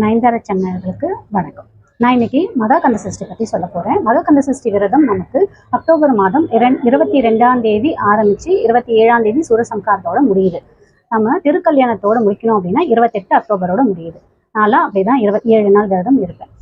நயன்தார சேனல்களுக்கு வணக்கம். நான் இன்னைக்கு மகா சஷ்டி பற்றி சொல்ல போகிறேன் மகா கந்த சஷ்டி விரதம் நமக்கு அக்டோபர் மாதம் இரண் இருபத்தி ரெண்டாம் தேதி ஆரம்பித்து இருபத்தி ஏழாம் தேதி சூரசம்காரத்தோட முடியுது. நம்ம திருக்கல்யாணத்தோட முடிக்கணும் அப்படின்னா இருபத்தெட்டு அக்டோபரோட முடியுது. நான்லாம் அப்படிதான் இருபத்தி ஏழு நாள் விரதம் இருப்பேன்.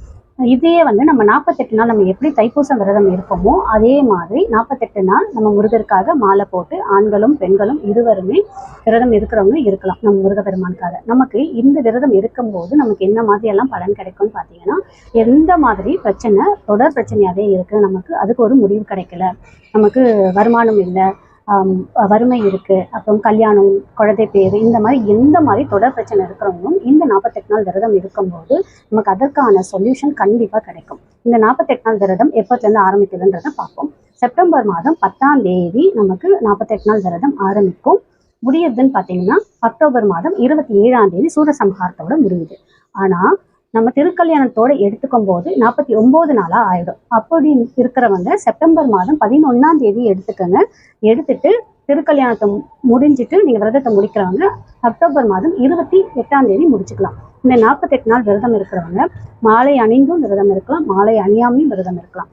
இதையே வந்து நம்ம நாற்பத்தெட்டு நாள் நம்ம எப்படி தைப்பூசம் விரதம் இருப்போமோ அதே மாதிரி நாற்பத்தெட்டு நாள் நம்ம முருகருக்காக மாலை போட்டு ஆண்களும் பெண்களும் இருவருமே விரதம் இருக்கிறவங்க இருக்கலாம் நம்ம முருக பெருமானுக்காக நமக்கு இந்த விரதம் இருக்கும்போது நமக்கு என்ன மாதிரி எல்லாம் பலன் கிடைக்கும்னு பார்த்தீங்கன்னா எந்த மாதிரி பிரச்சனை தொடர் பிரச்சனையாகவே இருக்குது நமக்கு அதுக்கு ஒரு முடிவு கிடைக்கல. நமக்கு வருமானம் இல்லை வறுமை இருக்கு அப்புறம் கல்யாணம் குழந்தை பேர் இந்த மாதிரி எந்த மாதிரி தொடர் பிரச்சனை இருக்கிறவங்களும் இந்த நாற்பத்தெட்டு நாள் விரதம் இருக்கும்போது நமக்கு அதற்கான சொல்யூஷன் கண்டிப்பாக கிடைக்கும். இந்த நாற்பத்தெட்டு நாள் விரதம் எப்போத்துலேருந்து ஆரம்பிக்குதுன்றதை பார்ப்போம். செப்டம்பர் மாதம் பத்தாம் தேதி நமக்கு நாற்பத்தெட்டு நாள் விரதம் ஆரம்பிக்கும். முடியுதுன்னு பார்த்தீங்கன்னா அக்டோபர் மாதம் இருபத்தி ஏழாம் தேதி சூரசம்ஹாரத்தோட முடியுது. ஆனால் நம்ம திருக்கல்யாணத்தோட எடுத்துக்கும் போது நாற்பத்தி ஒம்பது நாளாக ஆயிடும். அப்படி இருக்கிறவங்க செப்டம்பர் மாதம் பதினொன்னாம் தேதி எடுத்துக்கோங்க. எடுத்துட்டு திருக்கல்யாணத்தை முடிஞ்சிட்டு நீங்கள் விரதத்தை முடிக்கிறவங்க அக்டோபர் மாதம் இருபத்தி எட்டாம் தேதி முடிச்சுக்கலாம். இந்த நாற்பத்தெட்டு நாள் விரதம் இருக்கிறவங்க மாலை அணிந்தும் விரதம் இருக்கலாம் மாலை அணியாமையும் விரதம் இருக்கலாம்.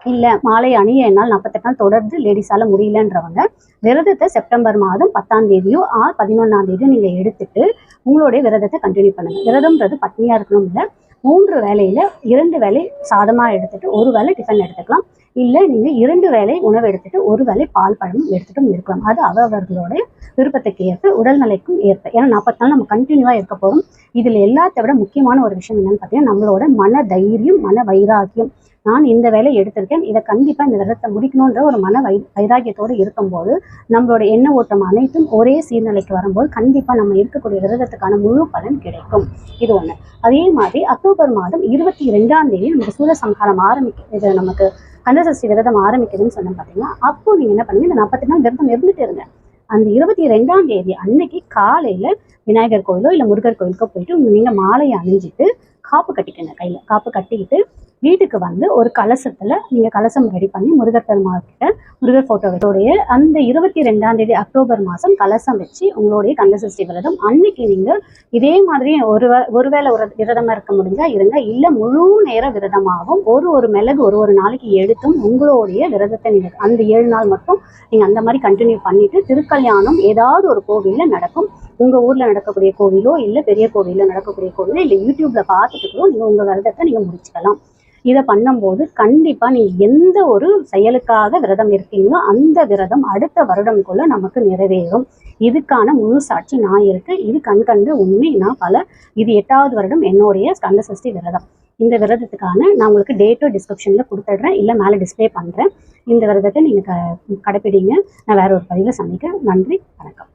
இல்லை மாலை அணிய என்னால் நாற்பத்தெட்டு நாள் தொடர்ந்து லேடிஸால் முடியலன்றவங்க விரதத்தை செப்டம்பர் மாதம் பத்தாம் தேதியோ ஆர் பதினொன்றாம் தேதியோ நீங்கள் எடுத்துட்டு உங்களுடைய விரதத்தை கண்டினியூ பண்ணுங்க. விரதம்ன்றது பட்னியாக இருக்கணும் இல்லை மூன்று வேலையில் இரண்டு வேலை சாதமாக எடுத்துட்டு ஒரு வேளை டிஃபன் எடுத்துக்கலாம். இல்லை நீங்கள் இரண்டு வேளை உணவு எடுத்துட்டு ஒரு வேளை பால் பழமும் எடுத்துட்டும் இருக்கலாம். அது அவர்களுடைய விருப்பத்துக்கு ஏற்ப உடல்நிலைக்கும் ஏற்ப. ஏன்னா நாற்பத்தி நாள் நம்ம கண்டினியூவாக இருக்க போகிறோம் இதில் எல்லாத்த விட முக்கியமான ஒரு விஷயம் என்னென்னு பார்த்தீங்கன்னா நம்மளோட மன தைரியம் மன வைராக்கியம். நான் இந்த வேலை எடுத்திருக்கேன். இதை கண்டிப்பாக இந்த விரதத்தை முடிக்கணுன்ற ஒரு மன வை வைராக்கியத்தோடு இருக்கும்போது நம்மளோட எண்ண ஓட்டம் அனைத்தும் ஒரே சீர்நிலைக்கு வரும்போது கண்டிப்பாக நம்ம இருக்கக்கூடிய விரதத்துக்கான முழு பலன் கிடைக்கும். இது ஒன்று அதே மாதிரி அக்டோபர் மாதம் இருபத்தி ரெண்டாம் தேதி நமக்கு சூரசம்ஹாரம் ஆரம்பிக்க இது நமக்கு கந்தசஷ்டி விரதம் ஆரம்பிக்குதுன்னு சொன்னோம் பார்த்தீங்கன்னா அப்போ நீங்கள் என்ன பண்ணுங்க இந்த நாற்பத்தி நாள் விரதம் இருந்துட்டு இருங்க. அந்த இருபத்தி ரெண்டாம் தேதி அன்னைக்கு காலையில் விநாயகர் கோயிலோ இல்லை முருகர் கோயிலுக்கோ போயிட்டு நீங்கள் மாலையை அணிஞ்சிட்டு காப்பு கட்டிக்கணும் கையில். காப்பு கட்டிக்கிட்டு வீட்டுக்கு வந்து ஒரு கலசத்தில் நீங்கள் கலசம் ரெடி பண்ணி முருகர் பெருமாள் கிட்ட முருகர் போட்டோடைய அந்த இருபத்தி ரெண்டாம் தேதி அக்டோபர் மாதம் கலசம் வச்சு உங்களுடைய கந்தசஷ்டி விரதம். அன்னைக்கு நீங்கள் இதே மாதிரி ஒரு வே- ஒருவேளை ஒரு விரதமா இருக்க முடிஞ்சா இருங்க. இல்லை முழு நேர விரதமாகவும் ஒரு ஒரு மிளகு ஒரு ஒரு நாளைக்கு எடுத்தும் உங்களுடைய விரதத்தை நீங்கள் அந்த ஏழு நாள் மட்டும் நீங்கள் அந்த மாதிரி கண்டினியூ பண்ணிட்டு திருக்கல்யாணம் ஏதாவது ஒரு கோவிலில் நடக்கும். உங்கள் ஊரில் நடக்கக்கூடிய கோவிலோ இல்லை பெரிய கோவிலோ நடக்கக்கூடிய கோவிலோ இல்லை யூடியூப்ல பார்த்துட்டு கூட நீங்கள் உங்கள் விரதத்தை நீங்கள் முடிச்சுக்கலாம். இதை பண்ணும்போது கண்டிப்பாக நீங்கள் எந்த ஒரு செயலுக்காக விரதம் இருக்கீங்களோ அந்த விரதம் அடுத்த வருடம்குள்ள நமக்கு நிறைவேறும். இதுக்கான முழு சாட்சி நான் இருக்கு. இது கண் கண்டு உண்மை. நான் பல இது எட்டாவது வருடம் என்னுடைய ஸ்கந்த சஷ்டி விரதம். இந்த விரதத்துக்கான நான் உங்களுக்கு டேட்டோ டிஸ்கிரிப்ஷனில் கொடுத்துட்றேன். இல்லை மேலே டிஸ்ப்ளே பண்ணுறேன் இந்த விரதத்தை நீங்கள் க கடைப்பிடிங்க. நான் வேற ஒரு பதிவில் சந்திக்கிறேன். நன்றி. வணக்கம்.